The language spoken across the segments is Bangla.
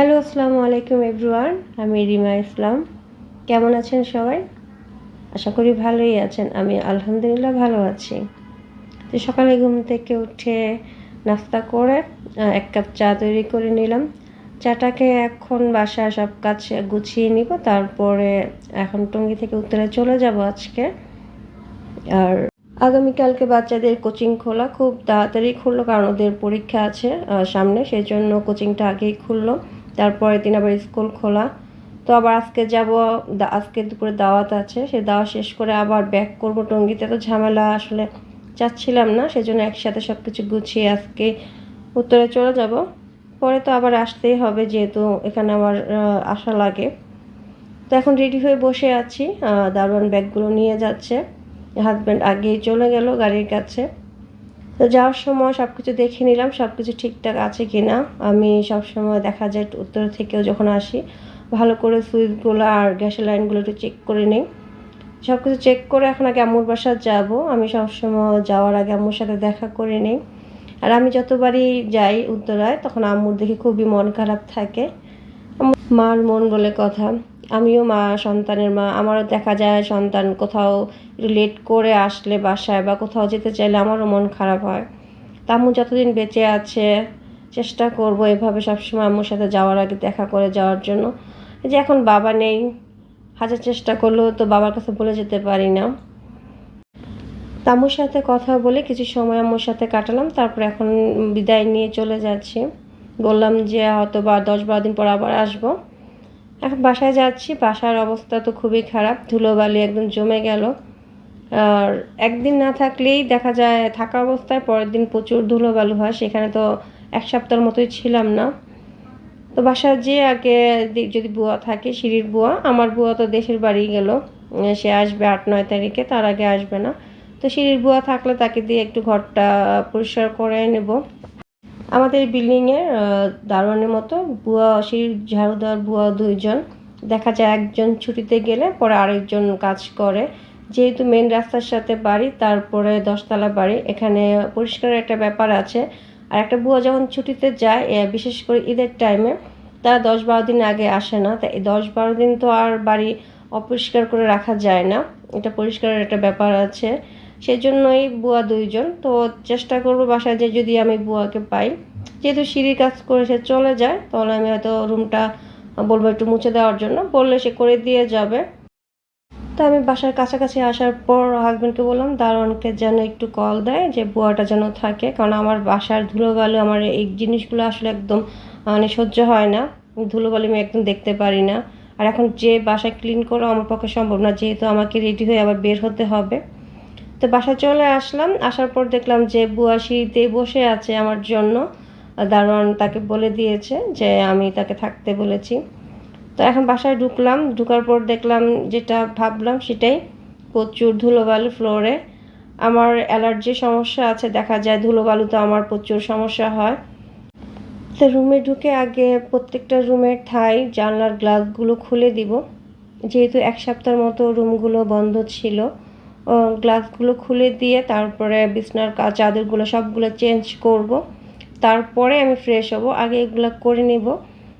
হ্যালো আসসালামু আলাইকুম এভরিওয়ান আমি রিমা ইসলাম। কেমন আছেন সবাই? আশা করি ভালোই আছেন। আমি আলহামদুলিল্লাহ ভালো আছি। তো সকালে ঘুম থেকে উঠে নাস্তা করে এক কাপ চা তৈরি করে নিলাম। চাটাকে এখন বাসায় সব কাজ গুছিয়ে নিব। তারপরে এখন টঙ্গি থেকে উত্তরে চলে যাব আজকে। আর আগামীকালকে বাচ্চাদের কোচিং খোলা। খুব তাড়াতাড়ি খুললো, কারণ ওদের পরীক্ষা আছে সামনে। সেই জন্য কোচিংটা আগেই খুললো। তারপরে দিন আবার স্কুল খোলা। তো আবার আজকে যাব আজকে দুপুরে দাওয়াত আছে, সে দাওয়া শেষ করে আবার ব্যাক করব টঙ্গিতে। তো ঝামেলা আসলে চাচ্ছিলাম না, সেজন্য একসাথে সব কিছু গুছিয়ে আজকে উত্তরে চলে যাব। পরে তো আবার আসতেই হবে, যেহেতু এখানে আমার আসা লাগে। তো এখন রেডি হয়ে বসে আছি দারোয়ান ব্যাগগুলো নিয়ে যাচ্ছে। হাজব্যান্ড আগেই চলে গেল গাড়ির কাছে। তো যাওয়ার সময় সব কিছু দেখে নিলাম সব কিছু ঠিকঠাক আছে কি না আমি সব সময় দেখা যায় উত্তর থেকেও যখন আসি, ভালো করে সুইচগুলো আর গ্যাসের লাইনগুলো একটু চেক করে নিই। সব কিছু চেক করে এখন আগে আম্মুর বাসা যাব। আমি সবসময় যাওয়ার আগে আম্মুর সাথে দেখা করে নিই। আর আমি যতবারই যাই উত্তরায়, তখন আম্মুর দেখে খুবই মন খারাপ থাকে। মার মন বলে কথা। আমিও মা, সন্তানের মা, আমারও দেখা যায় সন্তান কোথাও লেট করে আসলে বাসায় বা কোথাও যেতে চাইলে আমারও মন খারাপ হয়। তা আম্মু যতদিন বেঁচে আছে, চেষ্টা করব এভাবে সবসময় আম্মুর সাথে যাওয়ার আগে দেখা করে যাওয়ার জন্য। যে এখন বাবা নেই, হাজার চেষ্টা করলেও তো বাবার কাছে বলে যেতে পারি না। তা আম্মুর সাথে কথা বলে কিছু সময় আম্মুর সাথে কাটালাম, তারপর এখন বিদায় নিয়ে চলে যাচ্ছি। বললাম যে হয়তো বা দশ বারো দিন পর আবার আসব। এখন বাসায় যাচ্ছি, বাসার অবস্থা তো খুবই খারাপ, ধুলোবালি একদম জমে গেল। আর একদিন না থাকলেই দেখা যায় থাকা অবস্থায় পরের দিন প্রচুর ধুলোবালু হয়, সেখানে তো এক সপ্তাহের মতোই ছিলাম না। তো বাসায় যে আগে যদি বুয়া থাকে, সিঁড়ির বুয়া, আমার বুয়া তো দেশের বাড়ি গেল সে আসবে আট, নয় তারিখে, তার আগে আসবে না। তো সিঁড়ির বুয়া থাকলে তাকে দিয়ে একটু ঘরটা পরিষ্কার করে নেব। আমাদের বিল্ডিংয়ে দারোয়ানের মতো বুয়া সিঁড়ির ঝাড়ুদার বুয়া দুইজন। দেখা যায় একজন ছুটিতে গেলে পরে আরেকজন কাজ করে। যেহেতু মেন রাস্তার সাথে বাড়ি, তারপরে দশতলা বাড়ি, এখানে পরিষ্কারের একটা ব্যাপার আছে। আর একটা বুয়া যখন ছুটিতে যায় বিশেষ করে ঈদের টাইমে তারা দশ বারো দিন আগে আসে না। তাই দশ বারো দিন তো আর বাড়ি অপরিষ্কার করে রাখা যায় না। এটা পরিষ্কারের একটা ব্যাপার আছে। সেই জন্যই বুয়া দুইজন। তো চেষ্টা করব বাসায় যে যদি আমি বুয়াকে পাই। যেহেতু সিঁড়ির কাজ করে সে চলে যায়, তাহলে আমি হয়তো রুমটা বলব একটু মুছে দেওয়ার জন্য। বললে সে করে দিয়ে যাবে। তো আমি বাসার কাছাকাছি আসার পর হাজব্যান্ডকে বললাম, দারোয়ানকে যেন একটু কল দেয় যে বুয়াটা যেন থাকে। কারণ আমার বাসার ধুলোবালু, আমার এই জিনিসগুলো আসলে একদম মানে সহ্য হয় না। ধুলোবালু আমি একদম দেখতে পারি না। আর এখন যে বাসা ক্লিন করা আমার পক্ষে সম্ভব না। যেহেতু আমাকে রেডি হয়ে আবার বের হতে হবে। তো বাসায় চলে আসলাম। আসার পর দেখলাম যে বুয়া সিঁড়িতেই বসে আছে আমার জন্য। দারোয়ান তাকে বলে দিয়েছে যে আমি তাকে থাকতে বলেছি। তো এখন বাসায় ঢুকলাম। ঢুকার পর দেখলাম যেটা ভাবলাম সেটাই, প্রচুর ধুলোবালু ফ্লোরে। আমার অ্যালার্জির সমস্যা আছে, দেখা যায় ধুলোবালু তো আমার প্রচুর সমস্যা হয়। তো রুমে ঢুকে আগে প্রত্যেকটা রুমের ঠাই, জানলার গ্লাসগুলো খুলে দিব। যেহেতু এক সপ্তাহের মতো রুমগুলো বন্ধ ছিল। গ্লাসগুলো খুলে দিয়ে তারপরে বিছনার চাদরগুলো সবগুলো চেঞ্জ করব। তারপরে আমি ফ্রেশ হব। আগে এগুলো করে নিব।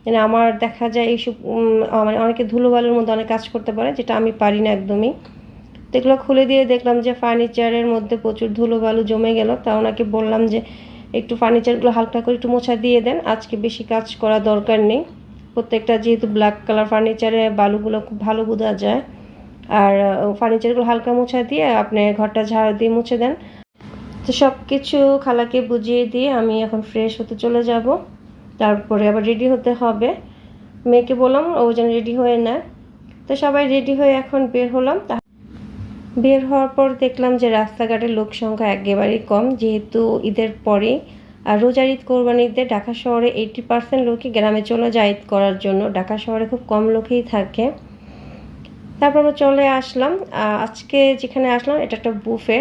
মানে আমার দেখা যায় এইসব মানে অনেকে ধুলোবালুর মধ্যে অনেক কাজ করতে পারে, যেটা আমি পারি না একদমই। তো এগুলো খুলে দিয়ে দেখলাম যে ফার্নিচারের মধ্যে প্রচুর ধুলোবালু জমে গেল। তা ওনাকে বললাম যে একটু ফার্নিচারগুলো হালকা করে একটু মোছা দিয়ে দেন। আজকে বেশি কাজ করা দরকার নেই। প্রত্যেকটা যেহেতু ব্ল্যাক কালার ফার্নিচারে বালুগুলো খুব ভালো বোঝা যায়। আর ফার্নিচারগুলো হালকা মোছা দিয়ে আপনি ঘরটা ঝাড় দিয়ে মুছে দেন। তো সব কিছু খালাকে বুঝিয়ে দিয়ে আমি এখন ফ্রেশ হতে চলে যাব। তারপরে আবার রেডি হতে হবে। মেয়েকে বললাম, ও যেন রেডি হয়ে নেয়। তো সবাই রেডি হয়ে এখন বের হলাম। বের হওয়ার পর দেখলাম যে রাস্তাঘাটের লোক সংখ্যা একেবারেই কম। যেহেতু ঈদের পরে আর রোজার ঈদ কোরবানি ঢাকা শহরে এইটি পার্সেন্ট লোকই গ্রামে চলে যায় ঈদ করার জন্য। ঢাকা শহরে খুব কম লোকই থাকে। তারপর আমরা চলে আসলাম। আজকে যেখানে আসলাম, এটা একটা বুফে।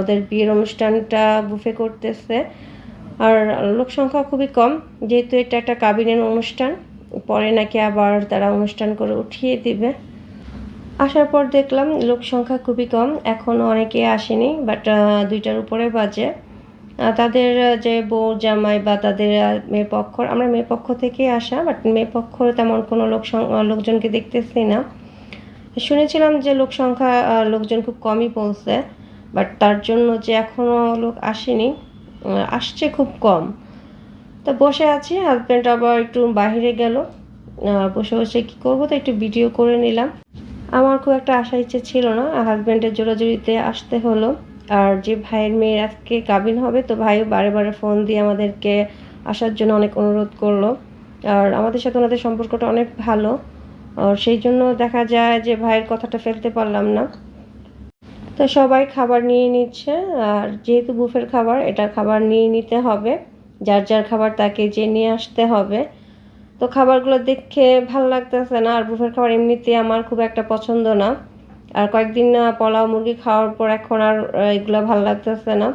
ওদের বিয়ের অনুষ্ঠানটা বুফে করতেছে। আর লোক সংখ্যা খুবই কম। যেহেতু এটা একটা কাবিনের অনুষ্ঠান, পরে নাকি আবার তারা অনুষ্ঠান করে উঠিয়ে দিবে। আসার পর দেখলাম লোক সংখ্যা খুবই কম এখনও অনেকে আসেনি বাট দুইটার উপরে বাজে। তাদের যে বউ জামাই বা তাদের মেয়ে পক্ষ, আমরা মেয়ে পক্ষ থেকে আসা বাট মেয়ে পক্ষ তেমন কোনো লোক লোকজনকে দেখতেছি না। শুনেছিলাম যে লোক সংখ্যা লোকজন খুব কমই পৌঁছে বাট তার জন্য যে এখনও লোক আসেনি আসছে খুব কম। তো বসে আছি হাজব্যান্ড আবার একটু বাইরে গেল বসে বসে কী করব তো একটু ভিডিও করে নিলাম। আমার খুব একটা আশা ইচ্ছে ছিল না হাজব্যান্ডের জোরাজুরিতে আসতে হলো। আর যে ভাইয়ের মেয়ের আজকে কাবিন হবে, তো ভাইও বারে বারে ফোন দিয়ে আমাদেরকে আসার জন্য অনেক অনুরোধ করল। আর আমাদের সাথে ওনাদের সম্পর্কটা অনেক ভালো। সেই জন্য দেখা যায় যে ভাইয়ের কথাটা ফেলতে পারলাম না। তো সবাই খাবার নিয়ে নিচ্ছে, আর যেহেতু বুফের খাবার, এটা খাবার নিয়ে নিতে হবে। যার যার খাবার তাকে যে নিয়ে আসতে হবে। তো খাবারগুলো দেখে ভালো লাগতেছে না, আর বুফের খাবার এমনিতে আমার খুব একটা পছন্দ না। আর কয়েকদিন পোলাও মুরগি খাওয়ার পর এখন আর এগুলো ভালো লাগতেছে না।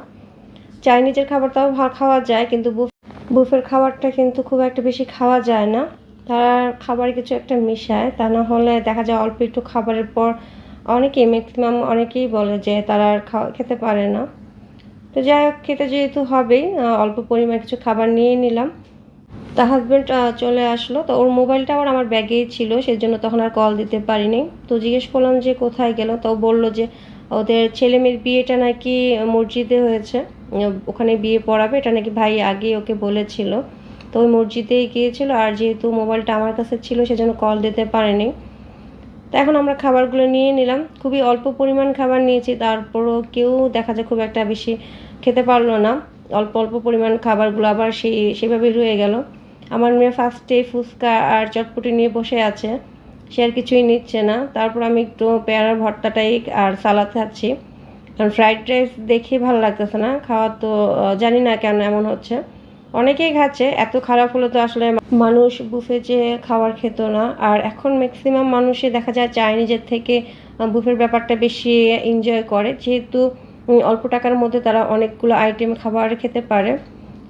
চাইনিজের খাবারটাও ভালো খাওয়া যায়, কিন্তু বুফ- বুফের খাবারটা কিন্তু খুব একটা বেশি খাওয়া যায় না। তারা খাবার কিছু একটা মিশায়, তা না হলে দেখা যায় অল্প একটু খাবারের পর অনেকেই ম্যাক্সিমাম অনেকেই বলে যে তারা আর খাওয়া খেতে পারে না। তো যাই হোক, খেতে যেহেতু হবেই অল্প পরিমাণ কিছু খাবার নিয়ে নিলাম। তা হাজব্যান্ড চলে আসলো। তো ওর মোবাইলটা আবার আমার ব্যাগেই ছিল সেই জন্য তখন আর কল দিতে পারিনি। তো জিজ্ঞেস করলাম যে কোথায় গেল? তো বলল যে ওদের ছেলে মেয়ের বিয়েটা নাকি মসজিদে হয়েছে। ওখানে বিয়ে পড়াবে, এটা নাকি ভাই আগে ওকে বলেছিল। তো ওই মসজিদেই গিয়েছিল আর যেহেতু মোবাইলটা আমার কাছে ছিল সেজন্য কল দিতে পারেনি। তো এখন আমরা খাবারগুলো নিয়ে নিলাম। খুবই অল্প পরিমাণ খাবার নিয়েছি, তারপরও কেউ দেখা যায় খুব একটা বেশি খেতে পারল না। অল্প অল্প পরিমাণ খাবারগুলো আবার সেই, সেভাবেই রয়ে গেল। আমার মেয়ে ফার্স্টে ফুচকা আর চটপটি নিয়ে বসে আছে, সে আর কিছুই নিচ্ছে না। তারপর আমি একটু পেয়ারার ভর্তাটাই আর সালাদ খাচ্ছি। কারণ ফ্রাইড রাইস দেখে ভালো লাগতেছে না, খাওয়া তো জানি না কেন এমন হচ্ছে। অনেকেই খাচ্ছে, এত খারাপ হলে তো আসলে মানুষ বুফে যে খাবার খেত না। আর এখন ম্যাক্সিমাম মানুষই দেখা যায় চাইনিজের থেকে বুফের ব্যাপারটা বেশি এনজয় করে। যেহেতু অল্প টাকার মধ্যে তারা অনেকগুলো আইটেম খাবার খেতে পারে।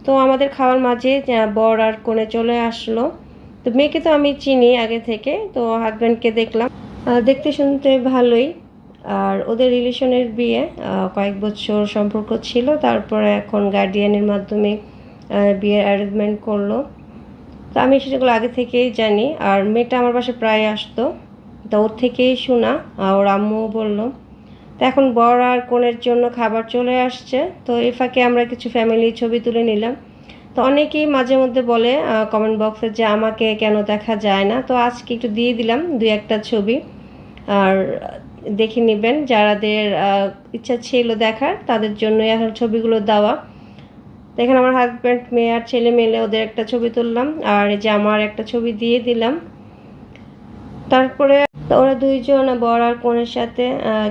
তো আমাদের খাওয়ার মাঝে বর আর কোণে চলে আসলো। তো মেয়েকে তো আমি চিনি আগে থেকে, তো হাজব্যান্ডকে দেখলাম। দেখতে শুনতে ভালোই। আর ওদের রিলেশনের বিয়ে কয়েক বছর সম্পর্ক ছিল, তারপরে এখন গার্ডিয়ানের মাধ্যমে বিয়ের অ্যারেঞ্জমেন্ট করল। তো আমি সেগুলো আগে থেকেই জানি। আর মেয়েটা আমার পাশে প্রায় আসতো। তো ওর থেকেই শোনা। আর ওর আম্মুও বলল। তো এখন বর আর কোণের জন্য খাবার চলে আসছে। তো এই ফাঁকে আমরা কিছু ফ্যামিলি ছবি তুলে নিলাম। তো অনেকেই মাঝে মধ্যে বলে কমেন্ট বক্সে যে আমাকে কেন দেখা যায় না। তো আজকে একটু দিয়ে দিলাম দুই একটা ছবি। আর দেখে নেবেন। যারাদের ইচ্ছা ছিল দেখার, তাদের জন্যই এখন ছবিগুলো দেওয়া। তো এখানে আমার হাজব্যান্ড মেয়ে আর ছেলে মেলে ওদের একটা ছবি তুললাম, আর এই যে আমার একটা ছবি দিয়ে দিলাম। তারপরে ওরা দুইজন বর আর কনের সাথে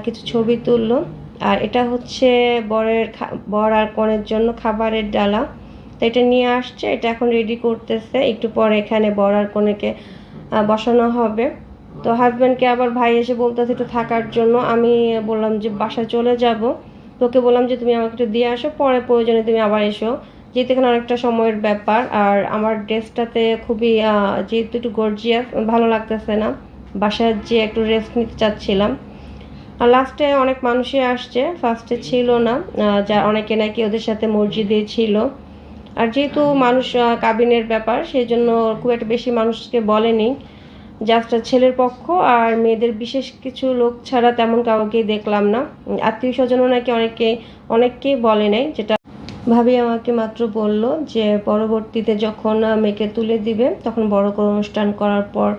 কিছু ছবি তুললো। আর এটা হচ্ছে বরের বর আর কনের জন্য খাবারের ডালা। তো এটা নিয়ে আসছে, এটা এখন রেডি করতেছে। একটু পরে এখানে বর আর কনেকে বসানো হবে। তো হাজব্যান্ডকে আবার ভাই এসে বলতেছে একটু থাকার জন্য। আমি বললাম যে বাসায় চলে যাব। তোকে বললাম যে তুমি আমাকে একটু দিয়ে আসো, পরে প্রয়োজনে তুমি আবার এসো। যেহেতু এখানে অনেকটা সময়ের ব্যাপার, আর আমার ড্রেসটাতে খুবই যেহেতু একটু গর্জিয়াস ভালো লাগতেছে না। বাসায় যে একটু রেস্ট নিতে চাচ্ছিলাম। আর লাস্টে অনেক মানুষই আসছে ফার্স্টে ছিল না যা অনেকে নাকি ওদের সাথে মসজিদে ছিল। আর যেহেতু মানুষ কাবিনের ব্যাপার সেই জন্য খুব একটা বেশি মানুষকে বলেনি। জাস্ট ছেলের পক্ষ আর মেয়েদের বিশেষ কিছু লোক ছাড়া তেমন কাউকে দেখলাম না। আত্মীয় স্বজনও নাকি অনেকে অনেককেই বলে নাই, যেটা ভাবি আমাকে মাত্র বলল যে পরবর্তীতে যখন মেয়েকে তুলে দিবে, তখন বড় করে অনুষ্ঠান করার পর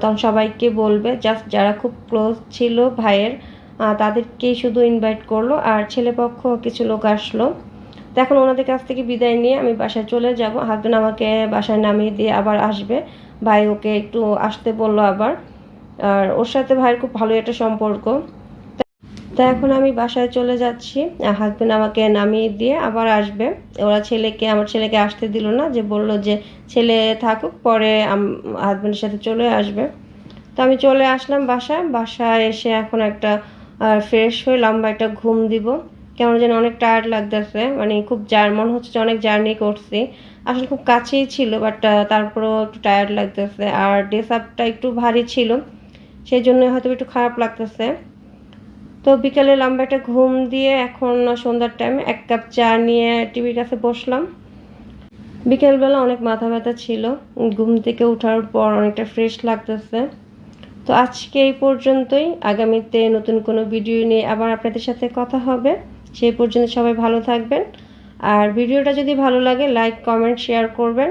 তখন সবাইকে বলবে, জাস্ট যারা খুব ক্লোজ ছিল ভাইয়ের তাদেরকেই শুধু ইনভাইট করল আর ছেলেপক্ষ কিছু লোক আসলো। তো এখন ওনাদের কাছ থেকে বিদায় নিয়ে আমি বাসায় চলে যাব। হাজবেন্ড আমাকে বাসায় নামিয়ে দিয়ে আবার আসবে। ভাই ওকে একটু আসতে বলল আবার। আর ওর সাথে ভাইয়ের খুব ভালো একটা সম্পর্ক। তা এখন আমি বাসায় চলে যাচ্ছি। হাজবেন্ড আমাকে নামিয়ে দিয়ে আবার আসবে। ওরা ছেলেকে, আমার ছেলেকে আসতে দিল না, যে বলল যে ছেলে থাকুক, পরে হাজবেন্ডের সাথে চলে আসবে। তো আমি চলে আসলাম বাসায়। বাসায় এসে এখন একটা ফ্রেশ হয়ে লম্বা একটা ঘুম দিব। কেমন যেন অনেক টায়ার্ড লাগতেছে। মানে খুব জার মনে হচ্ছে যে অনেক জার্নি করছি। আসলে খুব কাছেই ছিল বাট তারপরেও একটু টায়ার্ড লাগতেছে। আর ড্রেস আপটা একটু ভারী ছিল সেই জন্য হয়তো একটু খারাপ লাগতেছে। তো বিকালে লম্বা একটা ঘুম দিয়ে এখন সন্ধ্যার টাইম এক কাপ চা নিয়ে টিভির কাছে বসলাম। বিকেলবেলা অনেক মাথা ব্যথা ছিল। ঘুম থেকে ওঠার পর অনেকটা ফ্রেশ লাগতেছে। তো আজকে এই পর্যন্তই। আগামীতে নতুন কোনো ভিডিও নিয়ে আবার আপনাদের সাথে কথা হবে। সেই পর্যন্ত সবাই ভালো থাকবেন। আর ভিডিওটা যদি ভালো লাগে লাইক কমেন্ট শেয়ার করবেন।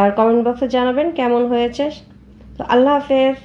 আর কমেন্ট বক্সে জানাবেন কেমন হয়েছে। তো আল্লাহ হাফেজ।